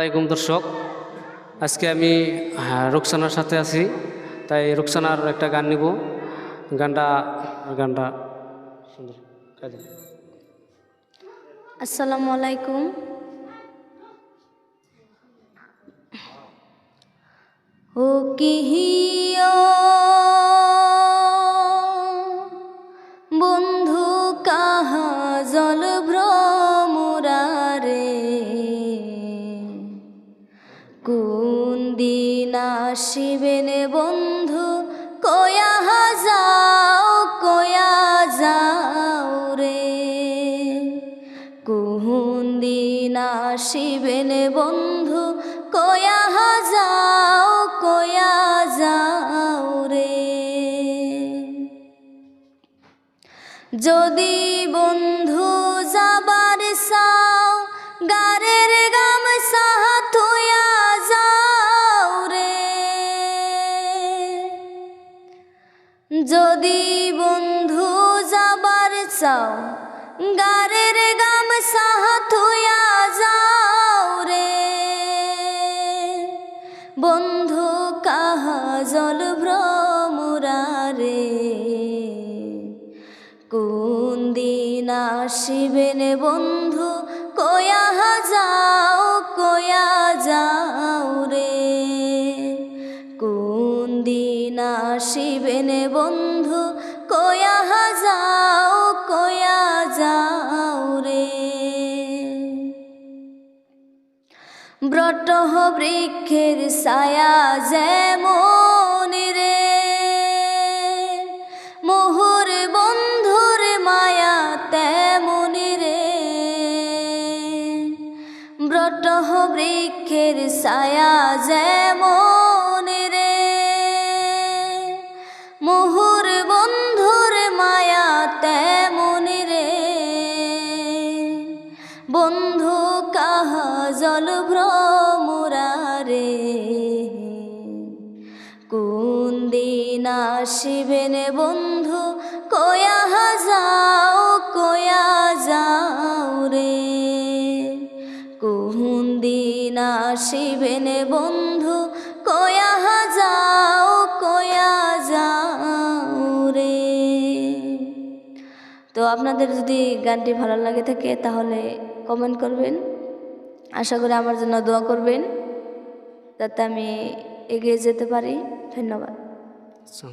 আলাইকুম দর্শক। আজকে আমি হ্যাঁ, রুকসানার সাথে আছি তাই রুকসানার একটা গান নিব। গানটা গানটা সুন্দর আসসালামু আলাইকুম। ও কিহিও বন্ধু দিন আসিবেন বন্ধু? কয়া যাও কয়া যাও রে। কুহুন দিন আসিবেন বন্ধু? কয়া যাও কয়া যাও রে। যদি বন্ধু যাবার যদি বন্ধু যাবার চাও, গারের গাম সাহাতুয়া যাও রে। বন্ধু কাহা জল ভ্রমরারে কোন দিন আসিবেন বন্ধু, কয়া যাও কয়া যাও রে। কোন দিন আসিবেন বন্ধু, কয়া যাও কয়া যাও রে। ব্রত বৃক্ষের ছায়া যেমন রে, মোহর বন্ধুর মায়া তেমন রে। ব্রত বৃক্ষের ছায়া যেমন জল ভ্রমরারে। কোন দিন আসিবেন বন্ধু, কয়া যাও কয়া যাও রে। কোন দিন আসিবেন বন্ধু, কয়া যাও কয়া যাও রে। তো আপনাদের যদি গানটি ভালো লাগে থাকে, তাহলে কমেন্ট করবেন। আশা করি আমার জন্য দোয়া করবেন যাতে আমি এগিয়ে যেতে পারি ধন্যবাদ আচ্ছা।